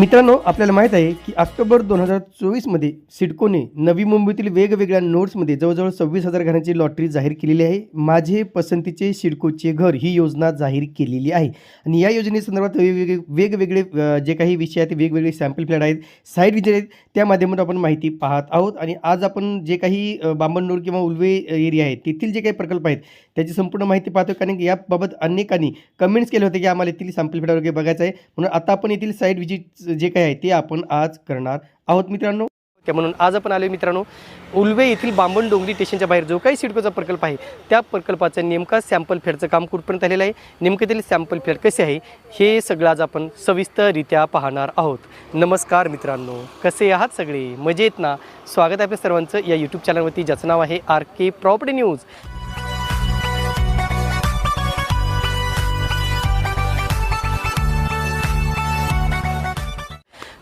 मित्रांनो आपल्याला माहीत आहे की ऑक्टोबर दोन हजार चोवीसमध्ये सिडकोने नवी मुंबईतील वेगवेगळ्या नोट्समध्ये जवळजवळ सव्वीस हजार घरांची लॉटरी जाहीर केलेली आहे. माझे पसंतीचे सिडकोचे घर ही योजना जाहीर केलेली आहे. आणि या योजनेसंदर्भात वेगवेगळे वेगवेगळे जे काही विषय आहेत वेगवेगळे सॅम्पल फ्लॅट आहेत साईड विजय आहेत त्या माध्यमातून आपण माहिती पाहत आहोत. आणि आज आपण जे काही अ, किंवा उल्वे एरिया आहे तेथील जे काही प्रकल्प आहेत त्याची संपूर्ण माहिती पाहतो कारण की याबाबत अनेकांनी कमेंट्स केले होते की आम्हाला येथील सॅम्पल फ्लॅट वगैरे बघायचं आहे. म्हणून आता आपण येथील साईड विजिट जे काही आहे ते आपण आज करणार आहोत मित्रांनो. त्या म्हणून आज आपण आलो मित्रांनो उलवे येथील बांबण डोंगरी स्टेशनच्या बाहेर. जो काही सिडकोचा प्रकल्प आहे त्या प्रकल्पाचं नेमका सॅम्पल फेडचं काम कुठपर्यंत आलेलं आहे नेमकं त्यातील सॅम्पल फेड कसे आहे हे सगळं आज आपण सविस्तररित्या पाहणार आहोत. नमस्कार मित्रांनो कसे आहात सगळे? मजेत ना? स्वागत आहे आपल्या सर्वांचं या यूट्यूब चॅनलवरती ज्याचं नाव आहे आर के प्रॉपर्टी न्यूज.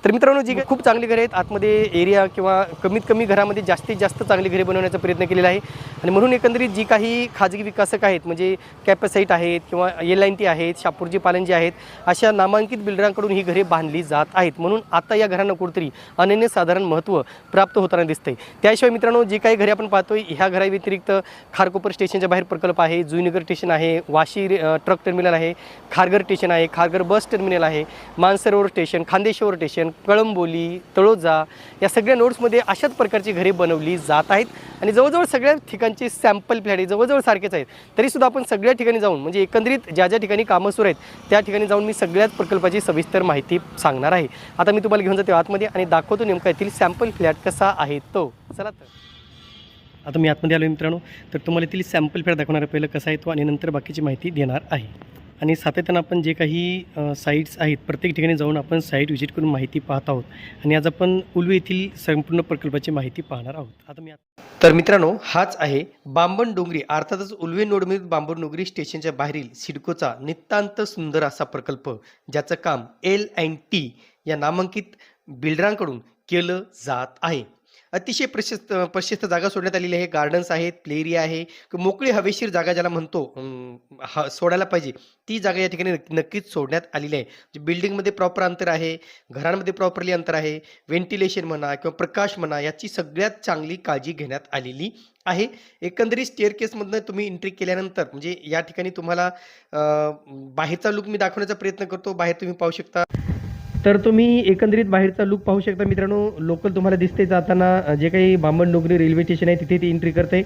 तर मित्रांनो जी काही खूप चांगली घरे आहेत आतमध्ये एरिया किंवा कमीत कमी घरामध्ये जास्तीत जास्त चांगली घरे बनवण्याचा प्रयत्न केलेला आहे. आणि म्हणून एकंदरीत जी काही खाजगी विकासक आहेत म्हणजे कॅपॅसाईट आहेत किंवा एल आय टी आहेत शापूरजी पालनजी आहेत अशा नामांकित बिल्डरांकडून ही घरे बांधली जात आहेत. म्हणून आता या घरांना कुठेतरी अनन्यसाधारण महत्त्व प्राप्त होताना दिसतंय. त्याशिवाय मित्रांनो जी काही घरे आपण पाहतोय ह्या घराव्यतिरिक्त खारकोपर स्टेशनच्या बाहेर प्रकल्प आहे जुईनगर स्टेशन आहे वाशी ट्रक टर्मिनल आहे खारघर स्टेशन आहे खारघर बस टर्मिनल आहे मानसरोवर स्टेशन खांदेश्वर स्टेशन कळंबोली तळोजा या सगळ्या नोट्समध्ये अशाच प्रकारची घरे बनवली जात आहेत. आणि जवळजवळ सगळ्या ठिकाणचे सॅम्पल फ्लॅट जवळजवळ सारखेच आहेत. तरीसुद्धा आपण सगळ्या ठिकाणी जाऊन म्हणजे एकंदरीत ज्या ज्या ठिकाणी कामं सुरू आहेत त्या ठिकाणी जाऊन मी सगळ्याच प्रकल्पाची सविस्तर माहिती सांगणार आहे. आता मी तुम्हाला घेऊन जाते आतमध्ये आणि दाखवतो नेमका येथील सॅम्पल फ्लॅट कसा आहे तो. चला तर. आता मी आतमध्ये आलो मित्रांनो. तर तुम्हाला येथील सॅम्पल फ्लॅट दाखवणार आहे पहिलं कसा आहे तो आणि नंतर बाकीची माहिती देणार आहे. आणि सातत्यानं आपण जे काही साईट्स आहेत प्रत्येक ठिकाणी जाऊन आपण साईट व्हिजिट करून माहिती पाहत आहोत. आणि आज आपण उलवे येथील संपूर्ण प्रकल्पाची माहिती पाहणार आहोत. आता मी तर मित्रांनो हाच आहे बांबण डोंगरी अर्थातच उलवे नोडमिल बांबण डोंगरी स्टेशनच्या बाहेरील सिडकोचा नितांत सुंदर असा प्रकल्प ज्याचं काम एल अँड टी या नामांकित बिल्डरांकडून केलं जात आहे. अतिशय प्रशस्त प्रशस्त जागा सोडण्यात आलेली आहे. गार्डन्स आहेत प्ले एरिया आहे. मोकळी हवेशीर जागा ज्याला म्हणतो हा सोडायला पाहिजे. ती जागा या ठिकाणी नक्कीच सोडण्यात आलेली आहे. बिल्डिंगमध्ये प्रॉपर अंतर आहे घरांमध्ये प्रॉपरली अंतर आहे व्हेंटिलेशन म्हणा किंवा प्रकाश म्हणा याची सगळ्यात चांगली काळजी घेण्यात आलेली आहे. एकंदरीत स्टेअर केसमधनं तुम्ही एंट्री केल्यानंतर म्हणजे या ठिकाणी तुम्हाला बाहेरचा लुक मी दाखवण्याचा प्रयत्न करतो. बाहेर तुम्ही पाहू शकता. तर तुम्ही एकंदरीत बाहेरचा लुक पाहू शकता मित्रांनो. लोकल तुम्हाला दिसते जाताना जे काही बांबण डोंगरी रेल्वे स्टेशन आहे तिथे ती एंट्री करते.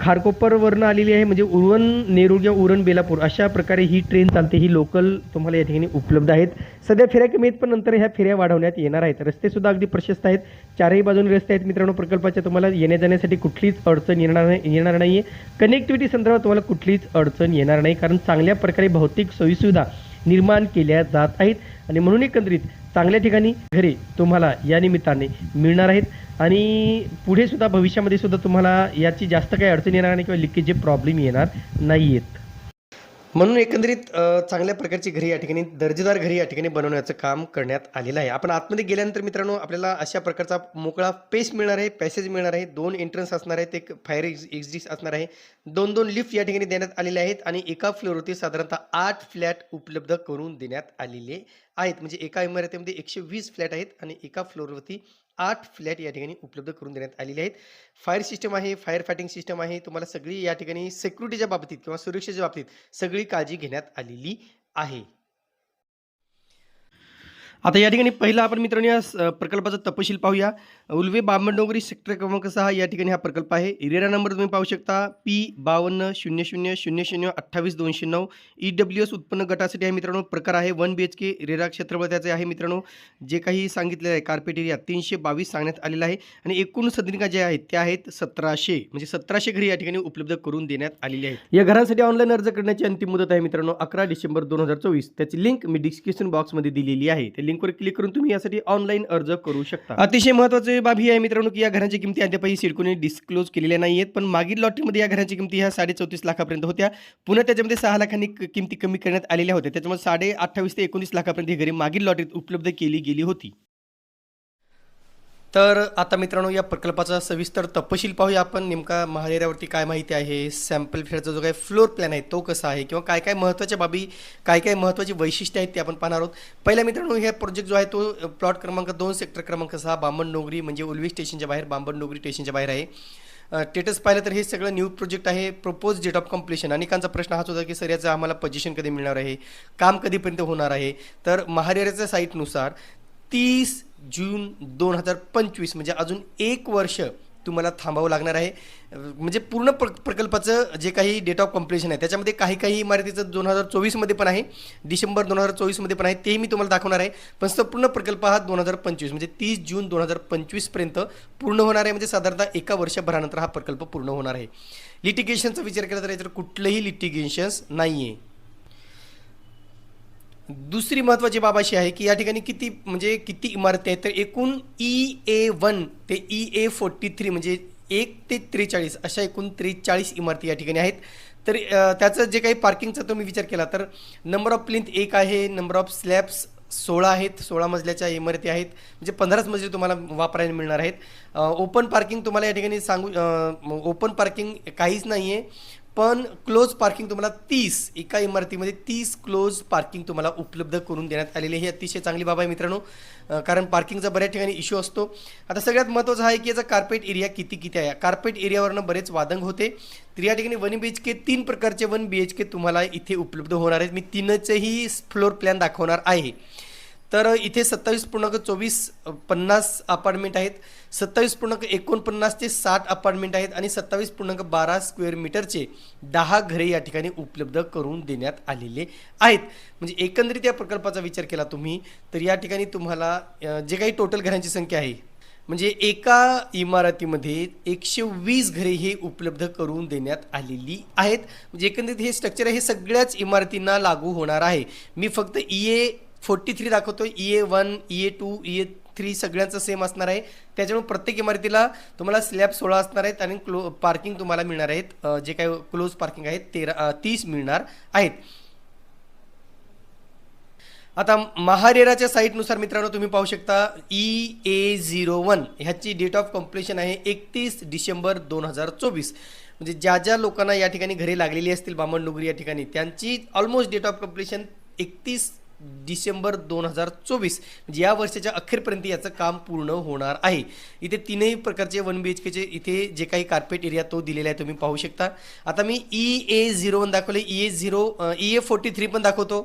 खारकोपरवरनं आलेली आहे म्हणजे उरण नेरूळ किंवा उरण बेलापूर. अशा प्रकारे ही ट्रेन चालते ही लोकल तुम्हाला या ठिकाणी उपलब्ध आहेत. सध्या फेऱ्या कमी आहेत पण नंतर ह्या फेऱ्या वाढवण्यात येणार आहेत. रस्तेसुद्धा अगदी प्रशस्त आहेत. चारही बाजूने रस्ते आहेत मित्रांनो प्रकल्पाच्या तुम्हाला येण्या जाण्यासाठी कुठलीच अडचण येणार नाही येणार नाही आहे कनेक्टिव्हिटी संदर्भात तुम्हाला कुठलीच अडचण येणार नाही कारण चांगल्या प्रकारे भौतिक सोयीसुविधा निर्माण केल्या जात आहेत. आणि म्हणून एकंदरीत चांगल्या ठिकाणी घरे तुम्हाला या निमित्ताने मिळणार आहेत. आणि पुढे सुद्धा भविष्यामध्ये सुद्धा तुम्हाला याची जास्त काही अडचण येणार नाही किंवा लिकेजचे प्रॉब्लेम येणार नाही आहेत म्हणून एकंदरीत चांगल्या प्रकारची घरी या ठिकाणी दर्जेदार घरी या ठिकाणी बनवण्याचं काम करण्यात आलेलं आहे. आपण आतमध्ये गेल्यानंतर मित्रांनो आपल्याला अशा प्रकारचा मोकळा पेस मिळणार आहे पॅसेज मिळणार आहे दोन एंट्रन्स असणार आहेत एक फायर एक्झिट असणार आहे. दोन दोन लिफ्ट या ठिकाणी देण्यात आलेले आहेत आणि एका फ्लोअरवरती साधारणतः आठ फ्लॅट उपलब्ध करून देण्यात आलेले आहेत. म्हणजे एका इमारतीमध्ये एकशे वीस फ्लॅट आहेत आणि एका फ्लोअरवरती आठ फ्लॅट या ठिकाणी उपलब्ध करून देण्यात आलेले आहेत. फायर सिस्टम आहे फायर फायटिंग सिस्टम आहे. तुम्हाला सगळी या ठिकाणी सिक्युरिटीच्या बाबतीत किंवा सुरक्षेच्या बाबतीत सगळी काळजी घेण्यात आलेली आहे. आता या ठिकाणी पहिला आपण मित्रांनो या स- प्रकल्पाचा तपशील पाहूया. उल्वे बामणडोंगरी सेक्टर क्रमांक सहा या ठिकाणी हा प्रकल्प आहे. इरेरा नंबर तुम्ही पाहू शकता. पी बावन्न शून्य शून्य शून्य शून्य अठ्ठावीस दोनशे नऊ. ई डब्ल्यू एस उत्पन्न गटासाठी आहे मित्रांनो प्रकार आहे one B H K RERA क्षेत्रफळ त्याचे आहे मित्रांनो. जे काही सांगितलेलं आहे कार्पेट एरिया तीनशे बावीस सांगण्यात आलेला आहे. आणि एकूण सदनिका ज्या आहेत त्या आहेत सतराशे. म्हणजे सतराशे घरी या ठिकाणी उपलब्ध करून देण्यात आलेली आहेत. या घरांसाठी ऑनलाईन अर्ज करण्याची अंतिम मुदत आहे मित्रांनो अकरा डिसेंबर दोन हजार चोवीस. त्याची लिंक मी डिस्क्रिप्शन बॉक्समध्ये दिलेली आहे. त्या लिंकवर क्लिक करून तुम्ही यासाठी ऑनलाईन अर्ज करू शकता. अतिशय महत्त्वाची बाब ही आहे मित्रांनो की या घरांची किमती अद्यापही सिडकोने डिस्क्लोज केलेल्या नाही आहेत पण मागील लॉटरीमध्ये या घरांची किमती ह्या साडे चौतीस लाखापर्यंत होत्या. पुन्हा त्याच्यामध्ये सहा लाखांनी किमती कमी करण्यात आलेल्या होत्या. त्याच्यामुळे साडे अठ्ठावीस ते एकोणीस लाखापर्यंत ही घरे मागील लॉटरीत उपलब्ध केली गेली होती. तर आता मित्रांनो या प्रकल्पाचा सविस्तर तपशील पाहूया आपण. नेमका महारेऱ्यावरती काय माहिती आहे? सॅम्पल फेअरचा जो काही फ्लोर प्लॅन आहे तो कसा आहे? किंवा काय काय महत्त्वाच्या बाबी काय काय महत्त्वाची वैशिष्ट्य आहेत ते आपण पाहणार आहोत. पहिल्या मित्रांनो हे प्रोजेक्ट जो आहे तो प्लॉट क्रमांक दोन सेक्टर क्रमांक सहा बांबण डोंगरी म्हणजे उलवी स्टेशनच्या बाहेर बांबण डोंगरी स्टेशनच्या बाहेर आहे. स्टेटस पाहिलं तर हे सगळं न्यू प्रोजेक्ट आहे प्रपोज डेट ऑफ कम्प्लिशन अनेकांचा प्रश्न हाच होता की सर याचं आम्हाला पोझिशन कधी मिळणार आहे? काम कधीपर्यंत होणार आहे? तर महारेऱ्याच्या साईटनुसार तीस जून दोन हजार पंचवीस म्हणजे अजून एक वर्ष तुम्हाला थांबावं लागणार आहे. म्हणजे पूर्ण प्र प्रकल्पाचं जे काही डेट ऑफ कम्प्लिशन आहे त्याच्यामध्ये काही काही इमारतीचं दोन हजार चोवीसमध्ये पण आहे डिसेंबर दोन हजार चोवीसमध्ये पण आहे तेही मी तुम्हाला दाखवणार आहे. पण संपूर्ण प्रकल्प हा दोन हजार पंचवीस म्हणजे तीस जून दोन हजार पंचवीसपर्यंत पूर्ण होणार आहे. म्हणजे साधारणतः एका वर्षभरानंतर हा प्रकल्प पूर्ण होणार आहे. लिटिगेशनचा विचार केला तर याच्यावर कुठलंही लिटिगेशन्स नाही आहे दुसरी महत्त्वाची बाब अशी आहे की या ठिकाणी किती म्हणजे किती इमारती आहेत तर एकूण ई ए वन ते ई ए फोर्टी थ्री म्हणजे एक ते त्रेचाळीस अशा एकूण त्रेचाळीस इमारती या ठिकाणी आहेत. तर त्याचं जे काही पार्किंगचा तुम्ही विचार केला तर नंबर ऑफ प्लिंथ एक आहे नंबर ऑफ स्लॅब्स सोळा आहेत सोळा मजल्याच्या इमारती आहेत म्हणजे पंधराच मजले तुम्हाला वापरायला मिळणार आहेत. ओपन पार्किंग तुम्हाला या ठिकाणी सांगू ओपन पार्किंग काहीच नाही आहे पण क्लोज पार्किंग तुम्हाला तीस एका इमारतीमध्ये तीस क्लोज पार्किंग तुम्हाला उपलब्ध करून देण्यात आलेली हे ही अतिशय चांगली बाब आहे मित्रांनो. कारण पार्किंगचा बऱ्याच ठिकाणी इश्यू असतो. आता सगळ्यात महत्त्वाचं आहे की याचा कार्पेट एरिया किती किती आहे. कार्पेट एरियावरनं बरेच वादंग होते. तर या ठिकाणी वन बी एच के तीन प्रकारचे वन बी एच के तुम्हाला इथे उपलब्ध होणार आहेत. मी तीनचही फ्लोर प्लॅन दाखवणार आहे. तर इथे सत्तावीस पूर्णांक चोवीस पन्नास अपार्टमेंट आहेत. सत्तावीस पूर्णांक एकोणपन्नास ते साठ अपार्टमेंट आहेत आणि सत्तावीस पूर्णांक बारा स्क्वेअर मीटरचे दहा घरे या ठिकाणी उपलब्ध करून देण्यात आलेले आहेत. म्हणजे एकंदरीत या प्रकल्पाचा विचार केला तुम्ही तर या ठिकाणी तुम्हाला जे काही टोटल घरांची संख्या आहे म्हणजे एका इमारतीमध्ये एकशे वीस घरे हे उपलब्ध करून देण्यात आलेली आहेत. म्हणजे एकंदरीत हे स्ट्रक्चर आहे हे सगळ्याच इमारतींना लागू होणार आहे. मी फक्त ई ए फोर्टी थ्री दाखवतो E A one E A two E A three सगळ्यांचं सेम असणार आहे. त्याच्यामुळे प्रत्येक इमारतीला तुम्हाला स्लॅब सोळा असणार आहेत आणि क्लो पार्किंग तुम्हाला मिळणार आहेत. जे काही क्लोज पार्किंग आहेत तेरा तीस मिळणार आहेत. आता महारेराच्या साईटनुसार मित्रांनो तुम्ही पाहू शकता ई ए झिरो वन ह्याची डेट ऑफ कम्प्लिशन आहे एकतीस डिसेंबर दोन हजार चोवीस. म्हणजे ज्या ज्या लोकांना या ठिकाणी घरे लागलेली असतील बामण डोगरी या ठिकाणी त्यांची ऑलमोस्ट डेट ऑफ कम्प्लिशन एकतीस डिसेंबर दोन हजार चोवीस म्हणजे या वर्षाच्या अखेरपर्यंत याचं काम पूर्ण होणार आहे. इथे तीनही प्रकारचे वन बी एच केचे इथे जे काही कार्पेट एरिया तो दिलेला आहे तुम्ही पाहू शकता. आता मी ई ए झिरो वन दाखवले. E A zero E A forty three पण दाखवतो.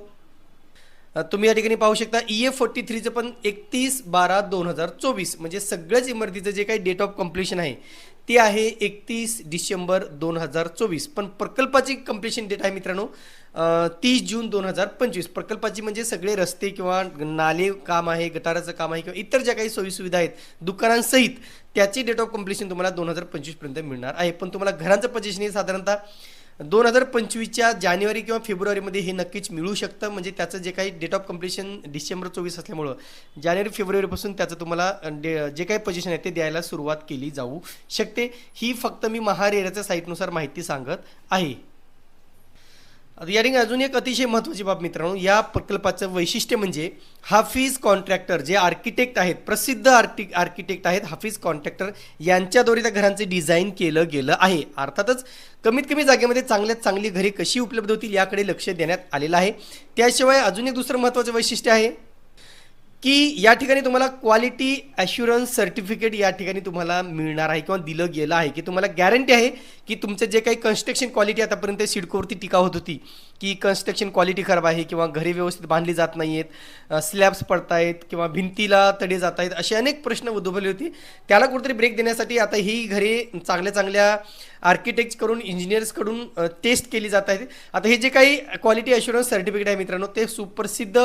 तुम्ही या ठिकाणी पाहू शकता ई ए फोर्टी थ्रीचं पण एकतीस बारा दोन हजार चोवीस. म्हणजे सगळ्याच इमारतीचं जे काही डेट ऑफ कम्प्लिशन आहे ते आहे एकतीस डिसेंबर दोन हजार चोवीस. पण प्रकल्पाची कम्प्लिशन डेट आहे मित्रांनो तीस जून दोन हजार पंचवीस. प्रकल्पाची म्हणजे सगळे रस्ते किंवा नाले काम आहे गटाराचं काम आहे किंवा इतर ज्या काही सोयीसुविधा आहेत दुकानांसहित त्याची डेट ऑफ कम्प्लिशन तुम्हाला दोन हजार पंचवीसपर्यंत मिळणार आहे. पण तुम्हाला घरांचं पजेशन हे साधारणतः दोन हजार पंचवीसच्या जानेवारी किंवा फेब्रुवारीमध्ये हे नक्कीच मिळू शकतं. म्हणजे त्याचं जे काही डेट ऑफ कम्प्लिशन डिसेंबर चोवीस असल्यामुळं जानेवारी फेब्रुवारीपासून त्याचं तुम्हाला डे जे काही पोझिशन आहे ते द्यायला सुरुवात केली जाऊ शकते. ही फक्त मी महारेराच्या साईटनुसार माहिती सांगत आहे. या ठिकाणी अजून एक अतिशय महत्त्वाची बाब मित्रांनो या प्रकल्पाचं वैशिष्ट्य म्हणजे हाफिज कॉन्ट्रॅक्टर जे आर्किटेक्ट आहेत प्रसिद्ध आर्कि आर्किटेक्ट आहेत हाफिज कॉन्ट्रॅक्टर यांच्याद्वारे त्या घरांचे डिझाईन केलं गेलं आहे. अर्थातच कमीत कमी जागेमध्ये चांगल्यात चांगली घरे कशी उपलब्ध होतील याकडे लक्ष देण्यात आलेलं आहे. त्याशिवाय अजून एक दुसरं महत्त्वाचं वैशिष्ट्य आहे की या ठिकाणी तुम्हाला क्वालिटी ॲश्युरन्स सर्टिफिकेट या ठिकाणी तुम्हाला मिळणार आहे किंवा दिलं गेलं आहे की तुम्हाला गॅरंटी आहे की तुमचं जे काही कन्स्ट्रक्शन क्वालिटी आतापर्यंत सिडकोवरती टीका होत होती की कन्स्ट्रक्शन क्वालिटी खराब आहे किंवा घरे व्यवस्थित बांधली जात नाही आहेत स्लॅब्स पडत आहेत किंवा भिंतीला तडे जात आहेत असे अनेक प्रश्न उद्भवले होते. त्याला कुठेतरी ब्रेक देण्यासाठी आता ही घरे चांगल्या चांगल्या आर्किटेक्टकडून इंजिनियर्सकडून टेस्ट केली जात आहेत. आता हे जे काही क्वालिटी अश्युरन्स सर्टिफिकेट आहे मित्रांनो ते सुप्रसिद्ध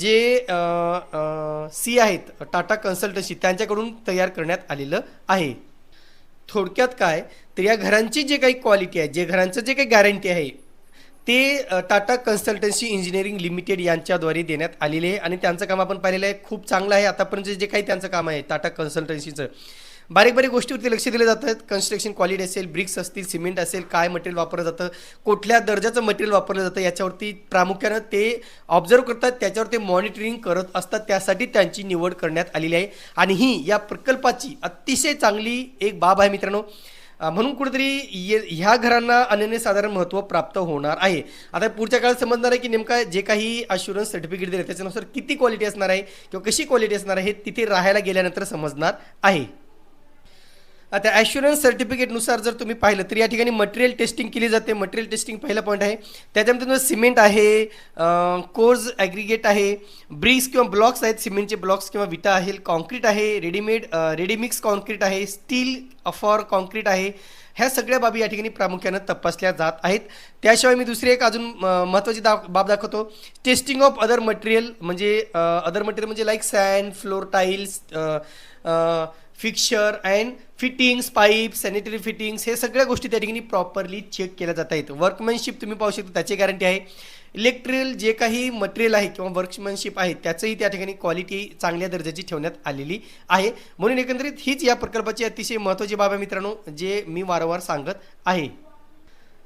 जे सी आहेत टाटा कन्सल्टन्सी त्यांच्याकडून तयार करण्यात आलेलं आहे. थोडक्यात काय? तर या घरांची जे काही क्वालिटी आहे जे घरांचं जे काही गॅरंटी आहे ते टाटा कन्सल्टन्सी इंजिनिअरिंग लिमिटेड यांच्याद्वारे देण्यात आलेले आहे आणि त्यांचं काम आपण पाहिलेलं आहे. खूप चांगलं आहे. आतापर्यंत जे काही त्यांचं काम आहे टाटा कन्सल्टन्सीचं. बारीक बारीक गोष्टीवरती लक्ष दिलं जातं. कन्स्ट्रक्शन क्वालिटी असेल ब्रिक्स असतील सिमेंट असेल काय मटेरियल वापरलं जातं कुठल्या दर्जाचं मटेरियल वापरलं जातं याच्यावरती प्रामुख्यानं ते ऑब्झर्व करतात. त्याच्यावर ते मॉनिटरिंग करत असतात. त्यासाठी त्यांची निवड करण्यात आलेली आहे. आणि ही या प्रकल्पाची अतिशय चांगली एक बाब आहे मित्रांनो. म्हणून कुठेतरी ये ह्या घरांना अनन्यसाधारण महत्त्व प्राप्त होणार आहे. आता पुढच्या काळात समजणार आहे की नेमका जे काही अशुरन्स सर्टिफिकेट दिले त्याच्यानुसार किती क्वालिटी असणार आहे किंवा कशी क्वालिटी असणार आहे हे तिथे राहायला गेल्यानंतर समजणार आहे. आता ॲश्युरन्स सर्टिफिकेटनुसार जर तुम्ही पाहिलं तर या ठिकाणी मटेरियल टेस्टिंग केली जाते. मटेरियल टेस्टिंग पहिला पॉईंट आहे. त्याच्यामध्ये तुमचं सिमेंट आहे कोर्स ॲग्रिगेट आहे ब्रिक्स किंवा ब्लॉक्स आहेत. सिमेंटचे ब्लॉक्स किंवा विटा आहे कॉन्क्रीट आहे रेडीमेड रेडीमिक्स कॉन्क्रीट आहे स्टील फॉर कॉन्क्रीट आहे. ह्या सगळ्या बाबी या ठिकाणी प्रामुख्यानं तपासल्या जात आहेत. त्याशिवाय मी दुसरी एक अजून महत्त्वाची दा बाब दाखवतो. टेस्टिंग ऑफ अदर मटेरियल म्हणजे अदर मटेरियल म्हणजे like sand floor tiles fixture and fittings pipe sanitary fittings हे सगळ्या गोष्टी त्या ठिकाणी प्रॉपरली चेक केल्या जात आहेत. वर्कमॅनशिप तुम्ही पाहू शकता त्याची गॅरंटी आहे. इलेक्ट्रिकल जे काही मटेरियल आहे किंवा वर्कमॅनशिप आहे त्याचंही त्या ठिकाणी क्वालिटी चांगल्या दर्जाची ठेवण्यात आलेली आहे. म्हणून एकंदरीत हीच या प्रकल्पाची अतिशय महत्त्वाची बाब आहे मित्रांनो जे मी वारंवार सांगत आहे.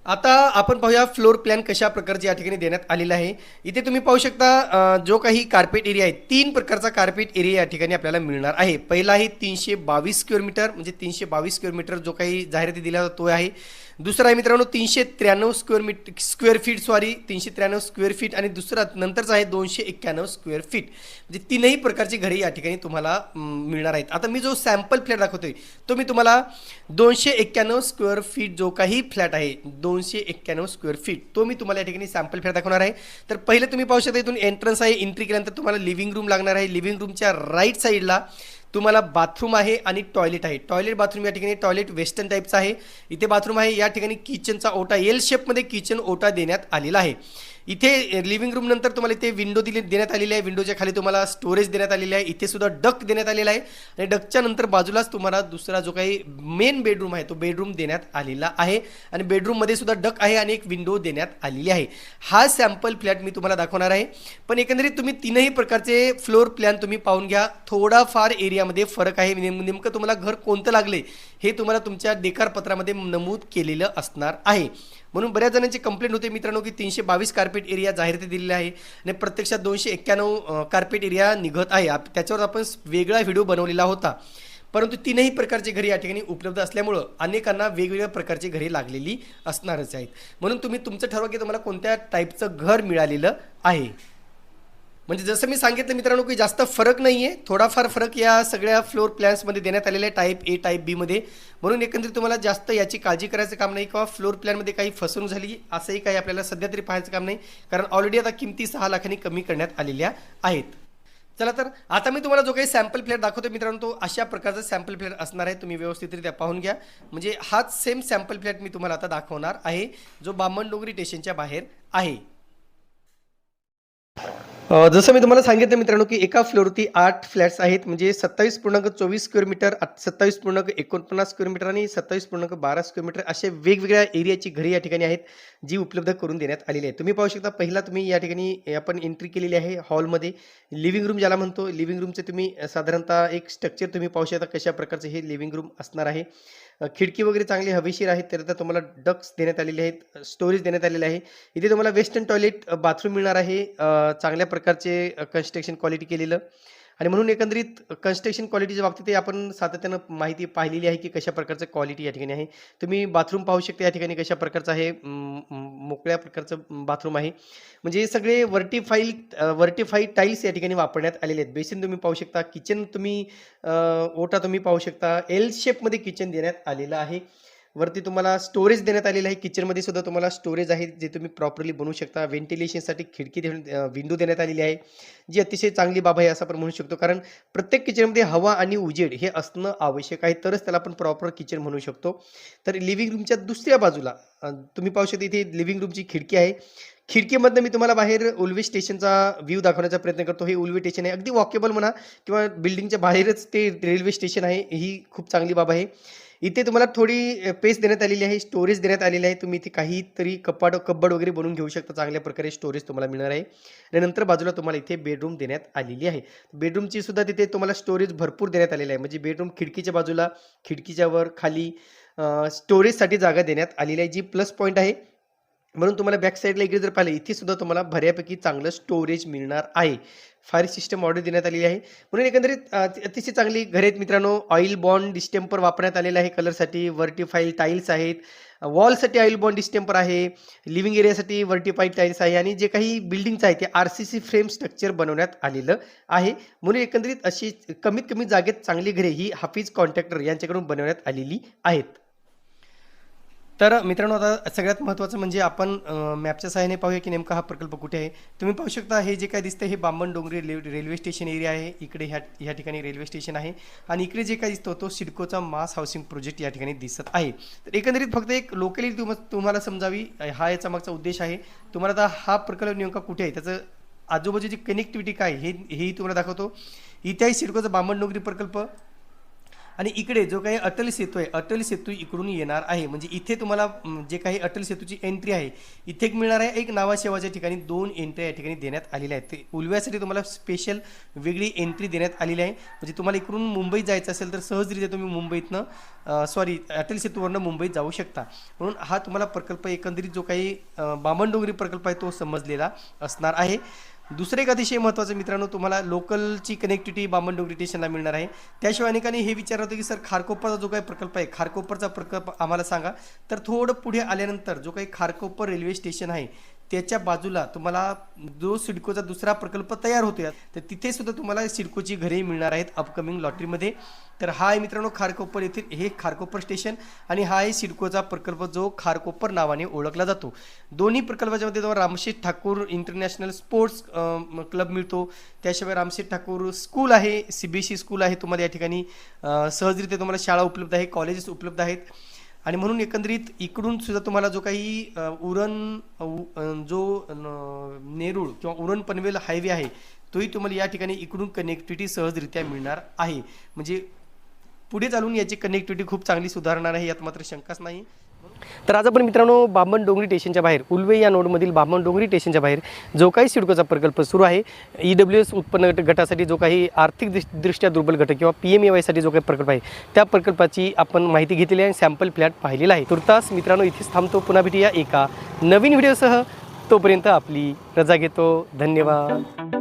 आता आपण पाहूया फ्लोर प्लॅन कशा प्रकारचे या ठिकाणी देण्यात आलेला आहे. इथे तुम्ही पाहू शकता जो काही कार्पेट एरिया आहे तीन प्रकारचा कार्पेट एरिया या ठिकाणी आपल्याला मिळणार आहे. पहिला आहे तीनशे बावीस स्क्वेअर मीटर म्हणजे तीनशे बावीस स्क्वेअर मीटर जो काही जाहिराती दिला जातो तो आहे. दुसरा आहे मित्रांनो तीनशे त्र्याण्णव square meet square feet sorry तीनशे त्र्याण्णव स्क्वेअर फीट आणि दुसरा नंतरचा आहे दोनशे एक्क्याण्णव स्क्वेअर फीट म्हणजे तीनही प्रकारची घरे या ठिकाणी तुम्हाला मिळणार आहेत. आता मी जो सॅम्पल फ्लॅट दाखवतोय तो मी तुम्हाला दोनशे एक्क्याण्णव स्क्वेअर फीट जो काही फ्लॅट आहे दोनशे एक्क्याण्णव स्क्वेअर फीट तो मी तुम्हाला या ठिकाणी सॅम्पल फ्लॅट दाखवणार आहे. तर पहिले तुम्ही पाहू शकता इथून एंट्रन्स आहे एंट्री केल्यानंतर तुम्हाला लिव्हिंग रूम लागणार आहे. लिव्हिंग रूमच्या राईट साईडला तुम्हाला बाथरूम आहे आणि टॉयलेट आहे. टॉयलेट बाथरूम या ठिकाणी टॉयलेट वेस्टर्न टाईपचं आहे. इथे बाथरूम आहे या ठिकाणी किचनचा ओटा एल शेपमध्ये किचन ओटा देण्यात आलेला आहे. इथे लिव्हिंग रूम नंतर तुम्हाला इथे विंडो दिली देण्यात आलेली आहे. विंडोच्या खाली तुम्हाला स्टोरेज देण्यात आलेली आहे. इथे सुद्धा डक देण्यात आलेला आहे. आणि डकच्या नंतर बाजूलाच तुम्हाला दुसरा जो काही मेन बेडरूम आहे तो बेडरूम देण्यात आलेला आहे. आणि बेडरूममध्ये सुद्धा डक आहे आणि एक विंडो देण्यात आलेली आहे. हा सॅम्पल फ्लॅट मी तुम्हाला दाखवणार आहे. पण एकंदरीत तुम्ही तीनही प्रकारचे फ्लोर प्लॅन तुम्ही पाहून घ्या. थोडाफार एरियामध्ये फरक आहे. नेम नेमकं तुम्हाला घर कोणतं लागले हे तुम्हाला तुमच्या डेकार पत्रामध्ये नमूद केलेलं असणार आहे. म्हणून बऱ्याच जणांची कंप्लेंट होते मित्रांनो की तीनशे बावीस कार्पेट एरिया जाहिराती दिलेली आहे. आणि प्रत्यक्षात दोनशे एक्क्याण्णव कार्पेट एरिया निघत आहे. आप- त्याच्यावर आपण वेगळा व्हिडिओ बनवलेला होता. परंतु तीनही प्रकारची घरे या ठिकाणी उपलब्ध असल्यामुळं अनेकांना वेगवेगळ्या प्रकारची घरे लागलेली असणारच आहेत. म्हणून तुम्ही तुमचं ठरवा की तुम्हाला कोणत्या टाईपचं घर मिळालेलं आहे. म्हणजे जसं मी सांगितलं मित्रांनो की जास्त फरक नाही आहे थोडाफार फरक या सगळ्या फ्लोर प्लॅन्समध्ये देण्यात आलेला आहे टाईप ए टाईप बीमध्ये म्हणून एकंदरीत तुम्हाला जास्त याची काळजी करायचं काम नाही किंवा फ्लोर प्लॅनमध्ये काही फसवणूक झाली असंही काही आपल्याला सध्या तरी पाहायचं काम नाही कारण ऑलरेडी आता किमती सहा लाखांनी कमी करण्यात आलेल्या आहेत. चला तर आता मी तुम्हाला जो काही सॅम्पल फ्लॅट दाखवतो मित्रांनो तो अशा प्रकारचा सॅम्पल फ्लॅट असणार आहे. तुम्ही व्यवस्थितरित्या पाहून घ्या. म्हणजे हाच सेम सॅम्पल फ्लॅट मी तुम्हाला आता दाखवणार आहे जो बामणडोंगरी स्टेशनच्या बाहेर आहे. जसं मी तुम्हाला सांगितलं मित्रांनो की एका फ्लोअरवरती आठ फ्लॅट्स आहेत म्हणजे सत्तावीस पूर्णांक चोवीस स्क्वेअर मीटर सत्तावीस पूर्णांक एकोणपन्नास स्क्वेअर मीटर आणि सत्तावीस पूर्णांक बारा स्क्वेअर मीटर असे वेगवेगळ्या एरियाची घरे या ठिकाणी आहेत जी उपलब्ध करून देण्यात आलेली आहे तुम्ही पाहू शकता पहिला तुम्ही या ठिकाणी आपण एंट्री केलेली आहे हॉलमध्ये लिव्हिंग रूम ज्याला म्हणतो लिव्हिंग रूमचे तुम्ही साधारणतः एक स्ट्रक्चर तुम्ही पाहू शकता कशा प्रकारचे हे लिव्हिंग रूम असणार आहे. खिडकी वगैरे चांगली हवेशीर आहेत तर तुम्हाला डक्स देण्यात आलेले आहेत स्टोरेज देण्यात आलेले आहे. इथे तुम्हाला वेस्टर्न टॉयलेट बाथरूम मिळणार आहे. चांगल्या प्रकारचे कन्स्ट्रक्शन क्वालिटी केलेलं. आणि म्हणून एकंदरीत कन्स्ट्रक्शन क्वालिटीच्या बाबतीत आपण सातत्यानं माहिती पाहिलेली आहे की कशा प्रकारचं क्वालिटी या ठिकाणी आहे. तुम्ही बाथरूम पाहू शकता या ठिकाणी कशा प्रकारचं आहे मोकळ्या प्रकारचं बाथरूम आहे. म्हणजे हे सगळे वर्टिफाईल वर्टिफाईड टाईल्स या ठिकाणी वापरण्यात आलेले आहेत. बेसिन तुम्ही पाहू शकता किचन तुम्ही ओटा तुम्ही पाहू शकता. एल शेपमध्ये किचन देण्यात आलेलं आहे. वरती तुम्हाला स्टोरेज देण्यात आलेलं आहे. किचनमध्ये सुद्धा तुम्हाला स्टोरेज आहे जे तुम्ही प्रॉपरली बनवू शकता. व्हेंटिलेशनसाठी खिडकी विंडो देण्यात आलेली आहे जी अतिशय चांगली बाब आहे असं आपण म्हणू शकतो. कारण प्रत्येक किचनमध्ये हवा आणि उजेड हे असणं आवश्यक आहे तरच त्याला आपण प्रॉपर किचन म्हणू शकतो. तर लिव्हिंग रूमच्या दुसऱ्या बाजूला तुम्ही पाहू शकता इथे लिव्हिंग रूमची खिडकी आहे. खिडकीमधनं मी तुम्हाला बाहेर उल्वे स्टेशनचा व्ह्यू दाखवण्याचा प्रयत्न करतो. हे उल्वे स्टेशन आहे. अगदी वॉकेबल म्हणा किंवा बिल्डिंगच्या बाहेरच ते रेल्वे स्टेशन आहे ही खूप चांगली बाब आहे. इथे तुम्हाला थोडी पेस देण्यात आलेली आहे स्टोरेज देण्यात आलेली आहे. तुम्ही इथे काहीतरी कपाट कब्बड वगैरे बनवून घेऊ शकता. चांगल्या प्रकारे स्टोरेज तुम्हाला मिळणार आहे. आणि नंतर बाजूला तुम्हाला इथे बेडरूम देण्यात आलेली आहे. बेडरूमची सुद्धा तिथे तुम्हाला स्टोरेज भरपूर देण्यात आलेली आहे. म्हणजे बेडरूम खिडकीच्या बाजूला खिडकीच्या वर खाली स्टोरेजसाठी जागा देण्यात आलेली आहे जी प्लस पॉईंट आहे. म्हणून तुम्हाला बॅक साईडला इकडे जर पाहिलं इथे सुद्धा तुम्हाला बऱ्यापैकी चांगलं स्टोरेज मिळणार आहे. फायर सिस्टम ऑर्डर देण्यात आलेली आहे. म्हणून एकंदरीत अतिशय चांगली घरे आहेत मित्रांनो. ऑइल बॉन्ड डिस्टेम्पर वापरण्यात आलेलं आहे कलरसाठी वर्टिफाईल टाईल्स आहेत. वॉलसाठी ऑइल बॉन्ड डिस्टेम्पर आहे. लिव्हिंग एरियासाठी वर्टिफाईड टाईल्स आहे. आणि जे काही बिल्डिंग्स आहे ते R C C frame structure बनवण्यात आलेलं आहे. म्हणून एकंदरीत अशी कमीत कमी जागेत चांगली घरे ही हाफिज कॉन्ट्रॅक्टर यांच्याकडून बनवण्यात आलेली आहेत. तर मित्रांनो आता सगळ्यात महत्त्वाचं म्हणजे आपण मॅपच्या सहाय्याने पाहूया की नेमका हा प्रकल्प कुठे आहे. तुम्ही पाहू शकता हे जे काय दिसतं हे बांबण डोंगरी रेल्वे रेल्वे स्टेशन एरिया आहे. इकडे ह्या ह्या ठिकाणी रेल्वे स्टेशन आहे. आणि इकडे जे काय दिसतो तो सिडकोचा मास हाऊसिंग प्रोजेक्ट या ठिकाणी दिसत आहे. तर एकंदरीत फक्त एक लोकली तुम तुम्हाला समजावी हा याचा मागचा उद्देश आहे. तुम्हाला आता हा प्रकल्प नेमका कुठे आहे? त्याचं आजूबाजूची कनेक्टिव्हिटी काय हे हेही तुम्हाला दाखवतो. इथे आहे सिडकोचा बांबण डोंगरी प्रकल्प. आणि इकडे जो काही अटल सेतू आहे अटल सेतू इकडून येणार आहे. म्हणजे इथे तुम्हाला जे काही अटल सेतूची एंट्री आहे इथे एक मिळणार आहे एक नावाशेवाच्या ठिकाणी दोन एंट्री या ठिकाणी देण्यात आलेल्या आहेत. ते उलव्यासाठी तुम्हाला स्पेशल वेगळी एंट्री देण्यात आलेली आहे. म्हणजे तुम्हाला इकडून मुंबईत जायचं असेल तर सहजरित्या तुम्ही मुंबईतनं सॉरी अटल सेतूवरनं मुंबईत जाऊ शकता. म्हणून हा तुम्हाला प्रकल्प एकंदरीत जो काही बामणडोंगरी प्रकल्प आहे तो समजलेला असणार आहे. दुसरं एक अतिशय महत्त्वाचं मित्रांनो तुम्हाला लोकलची कनेक्टिव्हिटी बामणडोंगरी स्टेशनला मिळणार आहे. त्याशिवाय अनेकांनी हे विचारलं होतं की सर खारकोपरचा जो काही प्रकल्प आहे खारकोपरचा प्रकल्प आम्हाला सांगा. तर थोडं पुढे आल्यानंतर जो काही खारकोपर रेल्वे स्टेशन आहे त्याच्या बाजूला तुम्हाला जो सिडकोचा दुसरा प्रकल्प तयार होतोय तर तिथे सुद्धा तुम्हाला सिडकोची घरे मिळणार आहेत अपकमिंग लॉटरीमध्ये तर हा आहे मित्रांनो खारकोपर येथील हे खारकोपर स्टेशन आणि हा आहे सिडकोचा प्रकल्प जो खारकोपर नावाने ओळखला जातो. दोन्ही प्रकल्पाच्या मध्ये तुम्हाला Ramsheth Thakur International Sports Club मिळतो त्याशिवाय रामशेठ ठाकूर स्कूल आहे सी बी एस स्कूल आहे तुम्हाला या ठिकाणी सहजरित्या तुम्हाला शाळा उपलब्ध आहे कॉलेजेस उपलब्ध आहेत. आणि म्हणून एकंदरीत इकडून सुद्धा तुम्हाला जो काही उरण उ- जो न- नेरूळ किंवा उरण पनवेल हायवे आहे तोही तुम्हाला या ठिकाणी इकडून कनेक्टिव्हिटी सहजरित्या मिळणार आहे. म्हणजे पुढे चालून याची कनेक्टिव्हिटी खूप चांगली सुधारणार आहे यात मात्र शंकाच नाही. तर आज आपण मित्रांनो बामण डोंगरी स्टेशनच्या बाहेर उल्वे या नोडमधील बामण डोंगरी स्टेशनच्या बाहेर जो काही सिडकोचा प्रकल्प सुरू आहे ई डब्ल्यू एस उत्पन्न गट गटासाठी जो काही आर्थिक दृष्ट्या दुर्बल गट किंवा पी एम ए वायसाठी जो काही प्रकल्प आहे त्या प्रकल्पाची आपण माहिती घेतलेली आहे सॅम्पल फ्लॅट पाहिलेला आहे. तुर्तास मित्रांनो इथेच थांबतो पुन्हा भेटूया एका नवीन व्हिडिओसह तोपर्यंत आपली रजा घेतो. धन्यवाद.